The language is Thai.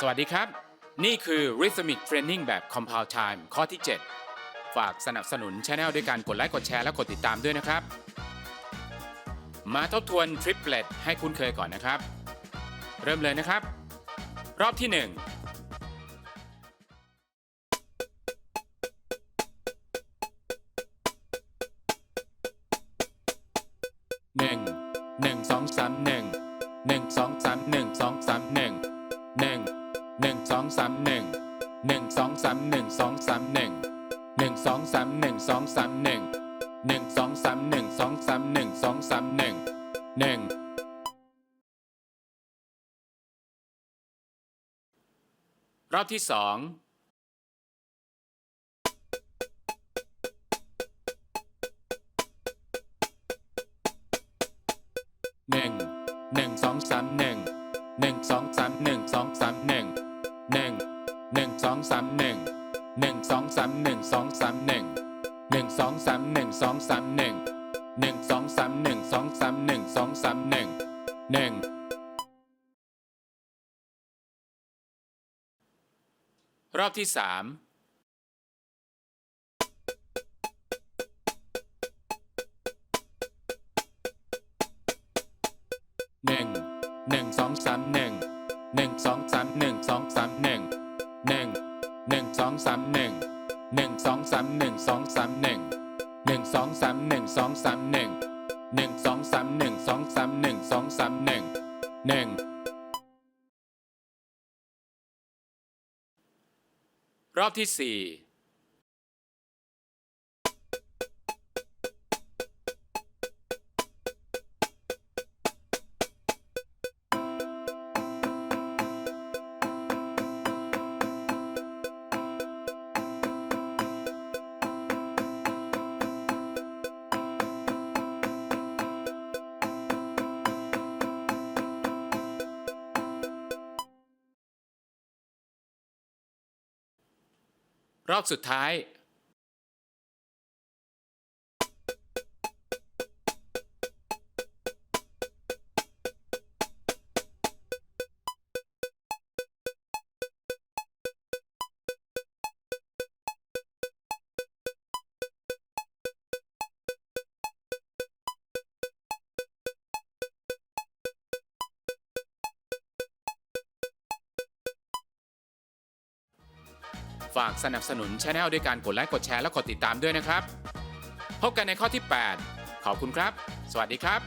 สวัสดีครับ นี่คือ Rhythmic Training แบบ Compound Time ข้อที่ 7 ฝากสนับสนุนช anel ด้วยการกดไลค์กดแชร์และกดติดตามด้วยนะครับ มาทบทวนทริปเลตให้คุ้นเคยก่อนนะครับ เริ่มเลยนะครับ รอบที่ 1หนึ่งหนึ่งสองสามหนึ่ง หนึ่งสองสามหนึ่งสองสามหนึ่งหนึ่งหนึ่งสองสามหนึ่งหนึ่งสองสามหนึ่งสองสามหนึ่งหนึ่งสองสามหนึ่งสองสามหนึ่งหนึ่งสองสามหนึ่งสองสามหนึ่งสองสามหนึ่งหนึ่งรอบที่สองหนึ่ง หนึ่งสองสามหนึ่งหนึ่งสองสามหนึ่งสองสามหนึ่งหนึ่งหนึ่งสองสามหนึ่งหนึ่งสองสามหนึ่งสองสามหนึ่งหนึ่งสองสามหนึ่งสองสามหนึ่งหนึ่งสองสามหนึ่งสองสามหนึ่งสองสามหนึ่งหนึ่งรอบที่สาม หนึ่งหนึ่งสองสามหนึ่งหนึ่งสองสามหนึ่งสองสามหนึ่งหนึ่งหนึ่งสองสามหนึ่งหนึ่งสองสามหนึ่งสองสามหนึ่งหนึ่งสองสามหนึ่งสองสามหนึ่งหนึ่งสองสามหนึ่งสองสามหนึ่งสองสามหนึ่งหนึ่งรอบที่สี่ รอบสุดท้าย ฝากสนับสนุนช anel ด้วยการกดไลค์กดแชร์และกดติดตามด้วยนะครับ พบกันในข้อที่ 8 ขอบคุณครับ สวัสดีครับ